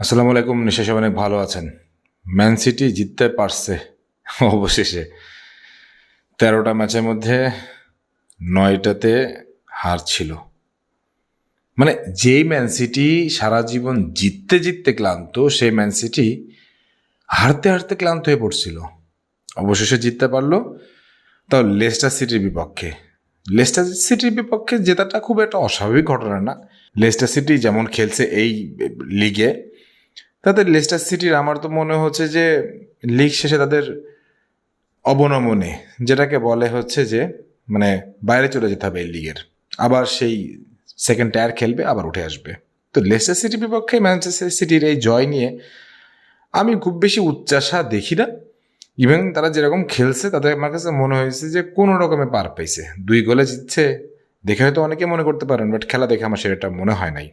আসসালামু আলাইকুম নিশ্চয় অনেক ভালো আছেন। ম্যান সিটি জিততে পারছে অবশেষে। তেরোটা ম্যাচের মধ্যে নয়টাতে হার ছিল। মানে যেই ম্যান সিটি সারা জীবন জিততে জিততে ক্লান্ত, সেই ম্যান সিটি হারতে হারতে ক্লান্ত হয়ে পড়ছিল। অবশেষে জিততে পারল তাও লেস্টার সিটির বিপক্ষে। লেস্টার সিটির বিপক্ষে জেতাটা খুব একটা অস্বাভাবিক ঘটনা না। লেস্টার সিটি যেমন খেলছে এই লিগে তাদের লেস্টার সিটির আমার তো মনে হচ্ছে যে লিগ শেষে তাদের অবনমনে, যেটাকে বলে হচ্ছে যে মানে বাইরে চলে যেতে হবে এই লিগের। আবার সেই সেকেন্ড টায়ার খেলবে, আবার উঠে আসবে। তো লেস্টার সিটির বিপক্ষে ম্যানচেস্টার সিটির এই জয় নিয়ে আমি খুব বেশি উচ্চাসা দেখি না। ইভেন তারা যেরকম খেলছে, তাদের আমার কাছে মনে হয়েছে যে কোনো রকমে পার পাইছে দুই গোলে জিতছে, দেখে হয়তো অনেকে মনে করতে পারেন বাট খেলা দেখে আমার সেটা মনে হয় নাই।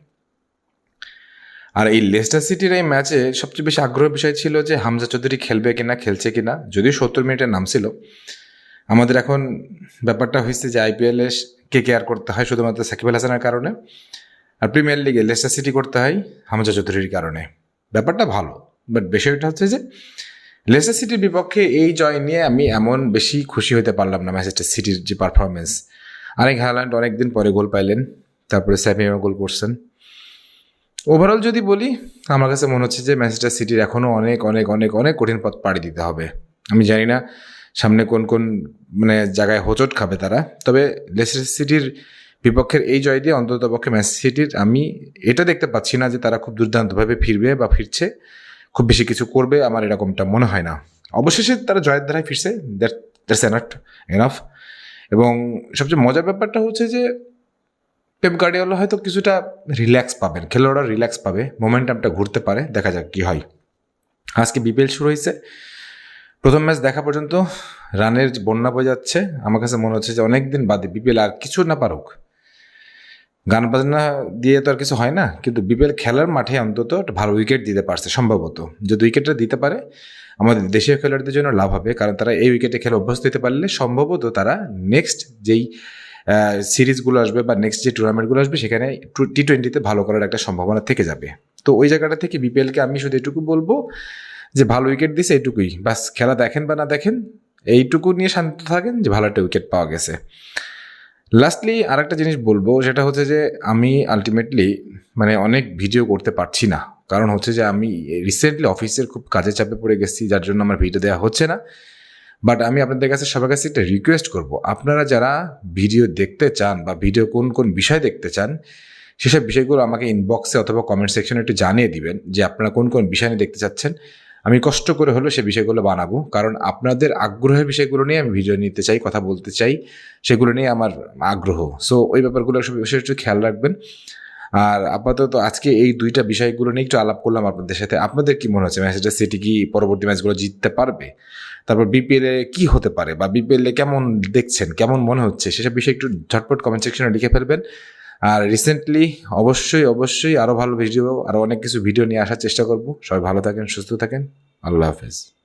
আর এই লেস্টার সিটির এই ম্যাচে সবচেয়ে বেশি আগ্রহের বিষয় ছিল যে হামজা চৌধুরী খেলবে কিনা, খেলছে কিনা। যদিও সত্তর মিনিটে নাম ছিল। আমাদের এখন ব্যাপারটা হয়েছে যে আইপিএলে কে কেয়ার করতে হয়, শুধুমাত্র সাকিব আল হাসানের কারণে। আর প্রিমিয়ার লিগে লেস্টার সিটি করতে হয় হামজা চৌধুরীর কারণে। ব্যাপারটা ভালো বাট বিষয়টা হচ্ছে যে লেস্টার সিটির বিপক্ষে এই জয় নিয়ে আমি এমন বেশি খুশি হতে পারলাম না ম্যানচেস্টার সিটির যে পারফরমেন্স আরেক হ্যালান্ড অনেকদিন পরে গোল পাইলেন, তারপরে স্যাপিও গোল করছেন। ওভারঅল যদি বলি, আমার কাছে মনে হচ্ছে যে ম্যানচেস্টার সিটির এখনও অনেক অনেক অনেক অনেক কঠিন পথ পাড়ি দিতে হবে। আমি জানি না সামনে কোন কোন মানে জায়গায় হোঁচট খাবে তারা। তবে লেস্টার সিটির বিপক্ষের এই জয় দিয়ে অন্তত পক্ষে ম্যানচেস্টার সিটির আমি এটা দেখতে পাচ্ছি না যে তারা খুব দুর্দান্তভাবে ফিরবে বা ফিরছে। খুব বেশি কিছু করবে আমার এরকমটা মনে হয় না। অবশেষে তারা জয়ের দ্বারাই ফিরছে দ্যাট দ্যাটস এনাফ এনাফ এবং সবচেয়ে মজার ব্যাপারটা হচ্ছে যে পেপ গার্ডিওলা হয়তো কিছুটা রিল্যাক্স পাবেন, খেলোয়াড়রা রিল্যাক্স পাবে মোমেন্টামটা ঘুরতে পারে, দেখা যাক কী হয়। আজকে বিপিএল শুরু হয়েছে। প্রথম ম্যাচ দেখা পর্যন্ত রানের বন্যা বয়ে যাচ্ছে। আমার কাছে মনে হচ্ছে যে অনেক দিন বাদে বিপিএল আর কিছু না পারুক। গান বাজনা দিয়ে তো আর কিছু হয় না, কিন্তু বিপিএল খেলার মাঠে অন্তত একটা ভালো উইকেট দিতে পারছে, সম্ভবত। যদি উইকেটটা দিতে পারে, আমাদের দেশীয় খেলোয়াড়দের জন্য লাভ হবে, কারণ তারা এই উইকেটে খেলে অভ্যস্ত হতে পারলে সম্ভবত তারা নেক্সট যেই সিরিজগুলো আসবে বা নেক্সট যে টুর্নামেন্টগুলো আসবে, সেখানে টি টোয়েন্টিতে ভালো করার একটা সম্ভাবনা থেকে যাবে। তো ওই জায়গাটা থেকে বিপিএলকে আমি শুধু এটুকু বলব যে ভালো উইকেট দিছে এইটুকুই বাস, খেলা দেখেন বা না দেখেন, এইটুকু নিয়ে শান্ত থাকেন যে ভালো একটা উইকেট পাওয়া গেছে। লাস্টলি আর একটা জিনিস বলব, সেটা হচ্ছে যে আমি আলটিমেটলি মানে অনেক ভিডিও করতে পারছি না। কারণ হচ্ছে যে আমি রিসেন্টলি অফিসের খুব কাজে চাপে পড়ে গেছি, যার জন্য আমার ভিডিও দেওয়া হচ্ছে না। বাট আমি আপনাদের কাছে, সবার কাছে একটা রিকোয়েস্ট করব। আপনারা যারা ভিডিও দেখতে চান বা ভিডিও কোন কোন বিষয় দেখতে চান, সেসব বিষয়গুলো আমাকে ইনবক্সে অথবা কমেন্ট সেকশনে একটু জানিয়ে দিবেন যে আপনারা কোন কোন বিষয় নিয়ে দেখতে চাচ্ছেন। আমি কষ্ট করে হলেও সে বিষয়গুলো বানাবো। কারণ আপনাদের আগ্রহের বিষয়গুলো নিয়ে আমি ভিডিও নিতে চাই, কথা বলতে চাই, সেগুলো নিয়ে আমার আগ্রহ। সো ওই ব্যাপারগুলো সব বিষয়ে একটু খেয়াল রাখবেন। আর আপাতত আজকে এই দুইটা বিষয়গুলো নিয়ে একটু আলাপ করলাম আপনাদের সাথে। আপনাদের কি মনে হচ্ছে? ম্যাচেস্টার সিটি কি পরবর্তী ম্যাচগুলো জিততে পারবে? তারপর বিপিএল এ কি হতে পারে? বা বিপিএল এ কেমন দেখছেন? কেমন মনে হচ্ছে? সেসব বিষয়ে একটু ঝটপট কমেন্ট সেকশনে লিখে ফেলবেন। আর রিসেন্টলি অবশ্যই অবশ্যই আরও ভালো ভিডিও আরও অনেক কিছু ভিডিও নিয়ে আসার চেষ্টা করব। সবাই ভালো থাকেন, সুস্থ থাকেন। আল্লাহ হাফেজ।